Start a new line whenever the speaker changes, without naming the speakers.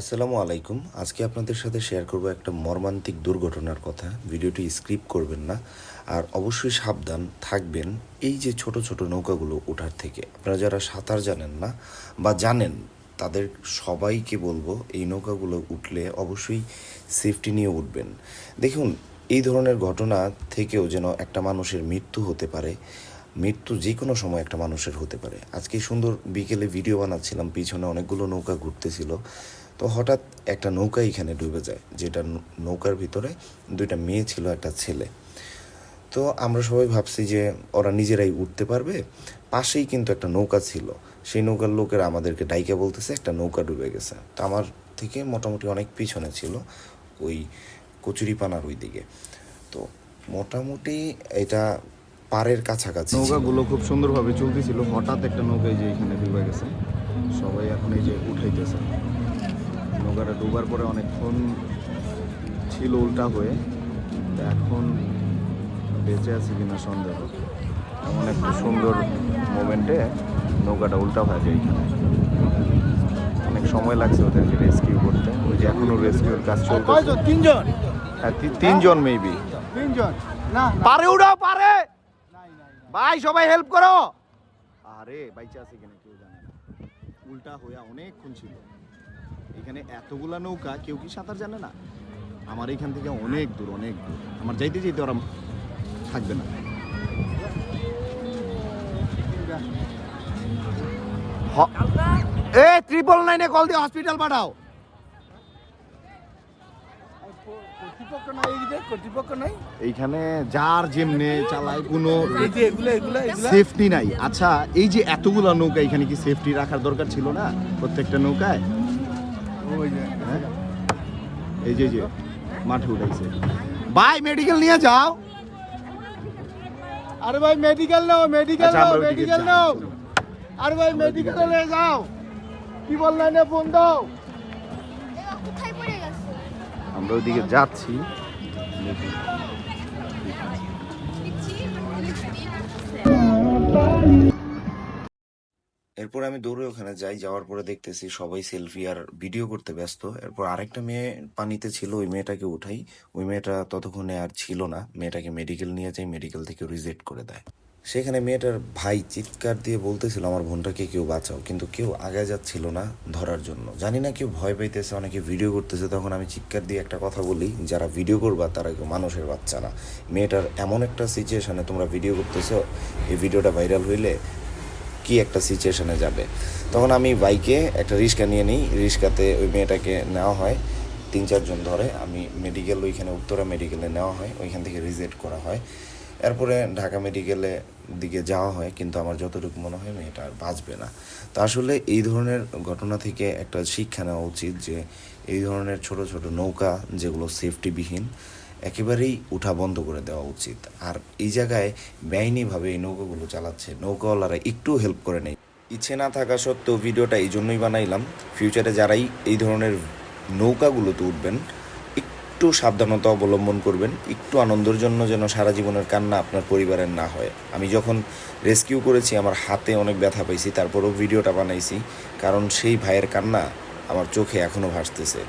আসসালামু আলাইকুম। আজকে আপনাদের সাথে শেয়ার করব একটা মর্মান্তিক দুর্ঘটনার কথা। ভিডিওটি স্ক্রিপ করবেন না। আর অবশ্যই সাবধান থাকবেন এই যে ছোট ছোট নৌকাগুলো ওঠার থেকে। আপনারা যারা সাঁতার জানেন না বা জানেন, তাদের সবাইকে বলব এই নৌকাগুলো উঠলে অবশ্যই সেফটি নিয়ে উঠবেন। দেখুন, এই ধরনের ঘটনা থেকেও যেন একটা মানুষের মৃত্যু হতে পারে। মৃত্যু যে কোনো সময় একটা মানুষের হতে পারে। আজকে সুন্দর বিকেলে ভিডিও বানাচ্ছিলাম, পিছনে অনেকগুলো নৌকা ঘুরতেছিল। তো হঠাৎ একটা নৌকা এখানে ডুবে যায়, যেটা নৌকার ভিতরে দুইটা মেয়ে ছিল, একটা ছেলে। তো আমরা সবাই ভাবছি যে ওরা নিজেরাই উঠতে পারবে। পাশেই কিন্তু একটা নৌকা ছিল। সেই নৌকার লোকেরা আমাদেরকে ডাইকে বলতেছে, একটা নৌকা ডুবে গেছে। তো আমার থেকে মোটামুটি অনেক পিছনে ছিল, ওই কচুরিপানার ওই দিকে তো মোটামুটি এটা পাড়ের কাছাকাছি
নৌকাগুলো খুব সুন্দরভাবে চলতেছিল। হঠাৎ একটা নৌকায় যে এখানে ডুবে গেছে, সবাই এখন এই যে উঠাইতেছে। নৌকাটা ডুবার পরে অনেকক্ষণ ছিল উল্টা হয়ে এখন বেঁচে আছে কিনা সন্দেহ। এমন একটা সুন্দর মোমেন্টে নৌকাটা উল্টা হয়ে যায় এখানে। অনেক সময় লাগছে ওদেরকে রেস্কিউ করতে। ওই যে এখনও রেস্কিউর কাজ চলছে
তিনজন?
হ্যাঁ তিনজন মেবি
তিনজন? না না।
পারে উড়াও পারে। ভাই সবাই হেল্প করো! আরে বাইচা আছে কিনা কেউ জানে না। উল্টা হইয়া অনেকক্ষণ ছিল। এখানে এতগুলা নৌকা কেউ কি সাঁতার জানে না? আমার এখান থেকে অনেক দূর অনেক দূর। আমার যাইতে যাইতে ওরা থাকবে না। এ ট্রিপল নাইনে কল দিয়ে হসপিটাল পাঠাও। এইখানে যার যেমনে চালায় কোনো সেফটি নাই। আচ্ছা এই যে এতগুলা নৌকা এখানে কি সেফটি রাখার দরকার ছিল না? প্রত্যেকটা নৌকায়? হ্যাঁ? এই যে যে মাঠে উঠাইছে। ভাই মেডিকেল নিয়ে যাও।
আরে ভাই মেডিকেল নাও মেডিকেল
আচ্ছা,
নাও মেডিকেল নাও। আরে ভাই মেডিকেলে নিয়ে যাও। কি বললেন না ফোন দাও
আমরা ওইদিকে যাচ্ছি।
এরপর আমি দৌড়ে ওখানে যাই, যাওয়ার পরে দেখতেছি সবাই সেলফি আর ভিডিও করতে ব্যস্ত। এরপর আরেকটা মেয়ে পানিতে ছিল, ওই মেয়েটাকে উঠাই। ওই মেয়েটা ততক্ষণে আর ছিল না। মেয়েটাকে মেডিকেল নিয়ে যাই মেডিকেল থেকে রিজেক্ট করে দেয়। সেখানে মেয়েটার ভাই চিৎকার দিয়ে বলতেছিল, আমার বোনটাকে কেউ বাঁচাও। কিন্তু কেউ আগে যাচ্ছিল না ধরার জন্য। জানি না কেউ ভয় পাইতেছে, অনেকে ভিডিও করতেছে। তখন আমি চিৎকার দিয়ে একটা কথা বলি, যারা ভিডিও করবা, তারা কেউ মানুষের বাচ্চা না। মেয়েটার এমন একটা সিচুয়েশনে তোমরা ভিডিও করতেছো, এই ভিডিওটা ভাইরাল হইলে কি একটা সিচুয়েশনে যাবে। তখন আমি বাইকে একটা রিক্সা নিয়ে নিই। রিক্সাতে ওই মেয়েটাকে নেওয়া হয়। তিন চারজন ধরে আমি মেডিকেল ওইখানে উত্তরা মেডিকেলে নেওয়া হয়। ওইখান থেকে রিজেক্ট করা হয়। এরপরে ঢাকা মেডিকেলে দিকে যাওয়া হয়। কিন্তু আমার যতটুকু মনে হয় মেয়েটা আর বাঁচবে না। তা আসলে এই ধরনের ঘটনা থেকে একটা শিক্ষা নেওয়া উচিত যে, এই ধরনের ছোট ছোট নৌকা যেগুলো সেফটিবিহীন একেবারেই উঠা বন্ধ করে দেওয়া উচিত। আর এই জায়গায় বেআইনিভাবে এই নৌকাগুলো চালাচ্ছে। নৌকাওয়ালারা একটু হেল্প করে নেই। ইচ্ছে না থাকা সত্ত্বেও ভিডিওটা এই জন্যই বানাইলাম। ফিউচারে যারাই এই ধরনের নৌকাগুলোতে উঠবেন, একটু সাবধানতা অবলম্বন করবেন। একটু আনন্দের জন্য যেন সারা জীবনের কান্না আপনার পরিবারের না হয়। আমি যখন রেস্কিউ করেছি, আমার হাতে অনেক ব্যথা পাইছি, তারপরেও ভিডিওটা বানাইছি। কারণ সেই ভাইয়ের কান্না আমার চোখে এখনও ভাসতেছে।